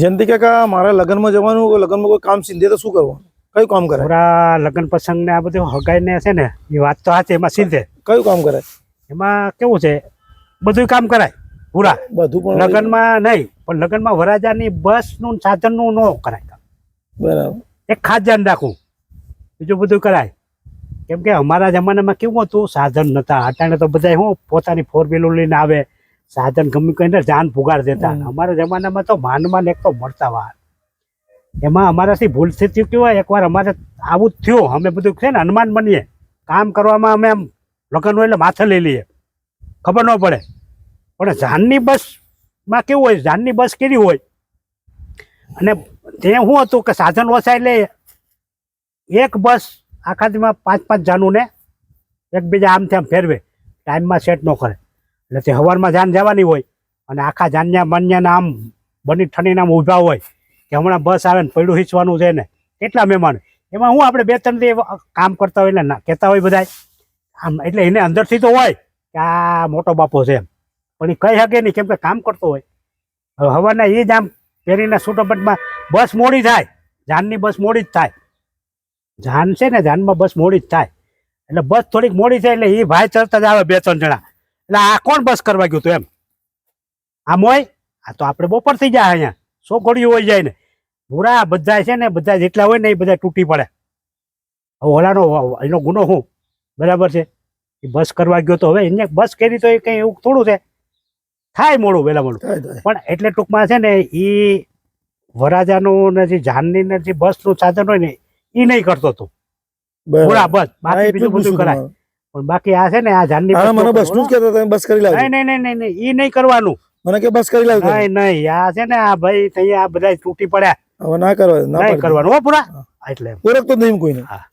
જયંતિ કાકા મારા લગ્નમાં જવાનું લગ્નમાં કોઈ કામ સીધે તો શું કરવાનું? કયું કામ કરે પૂરા લગ્ન પ્રસંગ ને આ બધું હગાઈને છે ને એ વાત તો સાચી એમાં સીધે. કયું કામ કરે એમાં કેવું છે બધું કામ કરાય પૂરા બધું પણ લગ્નમાં નહીં પણ લગ્નમાં વરાજાની બસનું સાધનનું ન કરાય બરાબર. એક ખાસ ધ્યાન રાખવું. બીજું બધું કરાય. કેમ કે અમારા જમાનામાં કેવું હતું સાધન નતા અટાણે તો બધા શું પોતાની ફોર વ્હીલર લઈને આવે સાધન ગમે કહીને જાન પુગાર દેતા. અમારા જમાનામાં તો માનમાં એક તો મળતા વાર. એમાં અમારાથી ભૂલ થતી કેવું હોય એકવાર અમારે આવું જ થયું. અમે બધું છે ને હનુમાન બનીએ. કામ કરવામાં અમે એમ લગ્ન હોય એટલે માથે લઈ લઈએ. ખબર ન પડે. પણ જાનની બસમાં કેવું હોય જાનની બસ કેવી હોય? અને તે શું હતું કે સાધન ઓછા એટલે એક બસ આખા દીમાં પાંચ પાંચ જાનુને એકબીજા આમ તેમ ફેરવે. ટાઈમમાં સેટ ન કરે. એટલે તે હવારમાં જાન જવાની હોય અને આખા જાન્યા માન્યાના આમ બની ઠંડીના આમ ઊભા હોય કે હમણાં બસ આવે ને પૈડું હિંચવાનું છે ને, કેટલા મહેમાન એમાં હું આપણે બે ત્રણ દે કામ કરતા હોય એટલે ના, કહેતા હોય બધા આમ એટલે એને અંદરથી તો હોય કે આ મોટો બાપો છે એમ. પણ એ કહી શકે નહીં કેમ કે કામ કરતો હોય. હવે હવાના એ જ આમ પહેરીને છૂટોપટમાં બસ મોડી થાય. જાનની બસ મોડી જ થાય. જાન છે ને, જાનમાં બસ મોડી જ થાય. એટલે બસ થોડીક મોડી થાય એટલે એ ભાઈ ચડતા જ આવે બે ત્રણ જણા. એટલે આ કોણ બસ કરવા ગયું હતું એમ? આમ હોય? આ તો આપણે બપોર થઈ જાય અહીંયા. સો ઘડીઓ હોય જાય ને. પૂરા બધા છે ને બધા જેટલા હોય ને એ બધા તૂટી પડે. ઓલાનો એનો ગુનો શું? બરાબર છે? એ બસ કરવા ગયો તો હવે એને બસ કરી તો એ કંઈ એવું થોડું છે. થાય મોડું વહેલા મોડું. પણ એટલે ટૂંકમાં છે ને એ વરાજાનું ને જે જાનની ને જે બસનું સાધન હોય ને એ નહીં કરતો તું. બરાબર. બસ હા, બાકી બીજું બધું કરાય. પણ બાકી આ છે ને આ જાનની હા મને બસનું જ કહેતા તમે બસ કરી લાવજો. નહીં નહીં નહીં નહીં ઈ નહીં કરવાનું. મને કે બસ કરી લાવજો. નહીં નહીં આ છે ને આ ભાઈ અહીંયા આ બધા તૂટી પડ્યા. હવે ના કરવા ના કરવાનું હો પૂરા. એટલે. પૂરક તો નહીં કોઈને. હા.